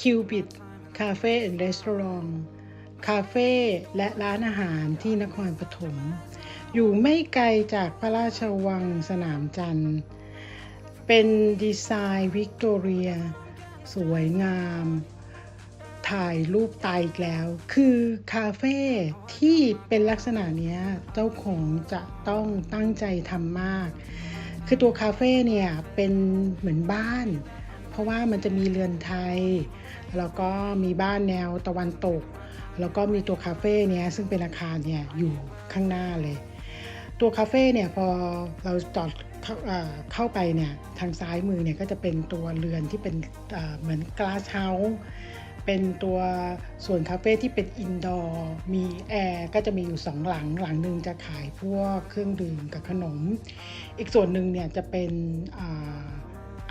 คิวบิดคาเฟ่แอนด์รีสอร์ทคาเฟ่และร้านอาหารที่นครปฐม อยู่ไม่ไกลจากพระราชวังสนามจันทร์ เป็นดีไซน์วิกตอเรีย สวยงาม ถ่ายรูปตายอีกแล้ว คือคาเฟ่ที่เป็นลักษณะเนี้ยเจ้าของจะต้องตั้งใจทำมาก คือตัวคาเฟ่เนี่ยเป็นเหมือนบ้าน ราะว่ามันจะมีเรือนไทย แล้วก็มีบ้านแนวตะวันตก แล้วก็มีตัวคาเฟ่เนี่ยซึ่งเป็นอาคารเนี่ยอยู่ข้างหน้าเลย ตัวคาเฟ่เนี่ยพอเราจอดเข้าเข้าไปเนี่ยทางซ้ายมือเนี่ยก็จะเป็นตัวเรือนที่เป็นเอ่อเหมือนกลาสเฮาส์เป็นตัวส่วนคาเฟ่ที่เป็นอินดอร์มีแอร์ก็จะมีอยู่สองหลังหลังหนึ่งจะขายพวกเครื่องดื่มกับขนม อีกส่วนหนึ่งเนี่ยจะเป็น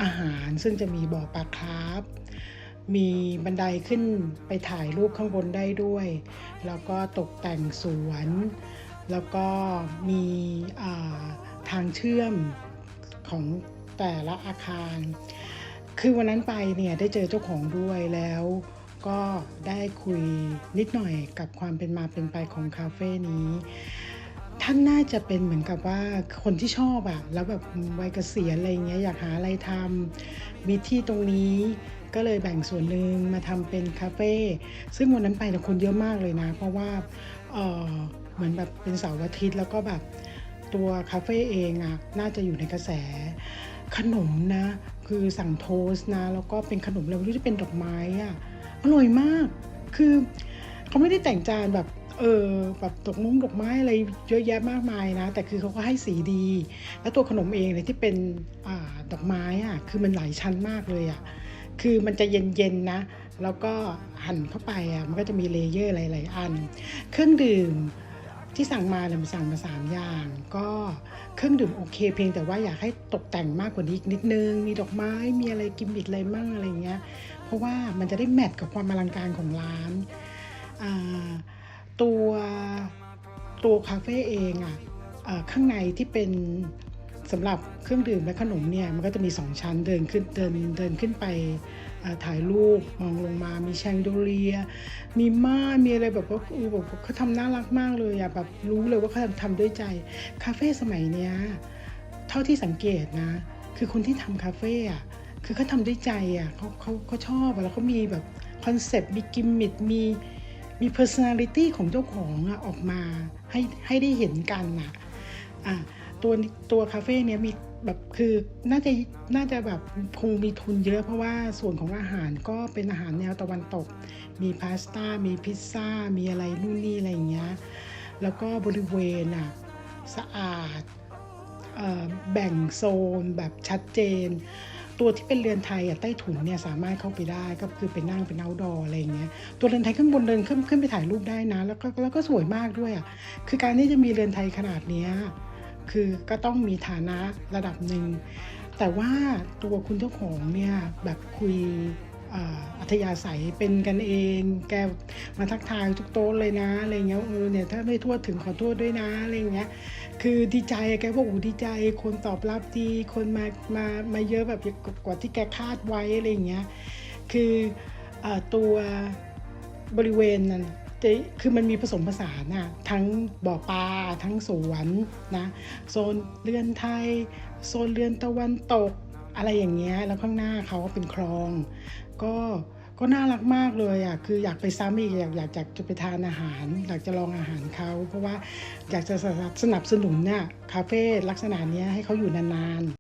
อาหารซึ่งจะมีบ่อปลาคราฟมีบันไดขึ้นไปถ่ายรูปข้างบนได้ด้วย แล้วก็ตกแต่งสวน แล้วก็มีทางเชื่อมของแต่ละอาคาร คือวันนั้นไปเนี่ยได้เจอเจ้าของด้วยแล้วก็ได้คุยนิดหน่อยกับความเป็นมาเป็นไปของคาเฟ่นี้ ท่านน่าจะเป็นเหมือนกับว่าคนที่ชอบอะแล้วแบบวัยเกษียณอะไรเงี้ยอยากหาอะไรทำมีที่ตรงนี้ก็เลยแบ่งส่วนหนึ่งมาทำเป็นคาเฟ่ซึ่งวันนั้นไปเนี่คนเยอะมากเลยนะ เพราะว่าเออเหมือนแบบเป็นเสาร์อาทิตย์แล้วก็แบบตัวคาเฟ่เองอะน่าจะอยู่ในกระแสขนมนะ คือสั่งโทส์นะ แล้วก็เป็นขนมอะไรไม่รู้จะเป็นดอกไม้อะอร่อยมาก คือเขาไม่ได้แต่งจานแบบ เออแบบดอกมุ้งดอกไม้อะไรเยอะแยะมากมายนะ แต่คือเขาก็ให้สีดี แล้วตัวขนมเองเลยที่เป็นอดอกไม้อะคือมันหลายชั้นมากเลยอะคือมันจะเย็นๆนะ แล้วก็หั่นเข้าไปอะมันก็จะมีเลเยอร์หลายๆอัน เครื่องดื่มที่สั่งมาเนี่ยมันสั่งมาสามอย่าง ก็เครื่องดื่มโอเค เพียงแต่ว่าอยากให้ตกแต่งมากกว่านี้อีกนิดนึง มีดอกไม้มีอะไรกิมมิคอะไรมั่งอะไรเงี้ย เพราะว่ามันจะได้แมทกับความอลังการของร้านอ่า ตัวตัวคาเฟ่เองอะ่ะข้างในที่เป็นสำหรับเครื่องดื่มและขนมเนี่ยมันก็จะมีสองชั้นเดินขึ้นเดินเดินขึ้นไปถ่ายรูปมองลงมามีแชงโดเลีย มีม่ามีอะไรแบบว่าเออแบบเขาทำน่ารักมากเลยอะแบบรู้เลยว่าเขาทำด้วยใจ คาเฟ่สมัยเนี้ยเท่าที่สังเกตนะ คือคนที่ทำคาเฟ่อะคือเขาทำด้วยใจอะเขาเขาเขาชอบแล้วเขามีแบบคอนเซปต์มีกิมมิคมีมี มี personality ของเจ้าของอออกมาให้ให้ได้เห็นกันอะอะตัวตัวคาเฟ่เนี้ยมีแบบคือน่าจะน่าจะแบบคงมีทุนเยอะเพราะว่าส่วนของอาหารก็เป็นอาหารแนวตะวันตก มีพาสต้า มีพิซซ่า มีอะไรนู่นนี่อะไรอย่างเงี้ย แล้วก็บริเวณอะสะอาดอแบ่งโซนแบบชัดเจน ตัวที่เป็นเรือนไทยอะใต้ถุนเนี่ยสามารถเข้าไปได้ก็คือไปนั่งเป็นเอาดออะไรอย่างเงี้ยตัวเรือนไทยข้างบนเดินขึ้นขึ้นไปถ่ายรูปได้นะ แล้วก็แล้วก็สวยมากด้วยอะคือการที่จะมีเรือนไทยขนาดเนี้ยคือก็ต้องมีฐานะระดับหนึ่งแต่ว่าตัวคุณเจ้าของเนี่ยแบบคุย อัธยาศัยเป็นกันเอง แกมาทักทายทุกโต๊ะเลยนะอะไรเงี้ยเออเนี่ยถ้าไม่ทั่วถึงขอโทษด้วยนะอะไรเงี้ยคือดีใจแกบอกโอ้ดีใจคนตอบรับดีคนมามามาเยอะแบบกว่าที่แกคาดไว้อะไรเงี้ยคืออตัวบริเวณนั้นคือมันมีผสมผสานอะทั้งบ่อปลาทั้งสวนนะโซนเรือนไทย โซนเรือนตะวันตกอะไรอย่างเงี้ยแล้วข้างหน้าเขาก็เป็นคลอง ก็ก็น่ารักมากเลยอะคืออยากไปซ้ำอีกอยากอยากอยากจะไปทานอาหาร อยากจะลองอาหารเขาเพราะว่าอยากจะสนับสนุนเนี่ยคาเฟ่ลักษณะนี้ให้เขาอยู่นานๆ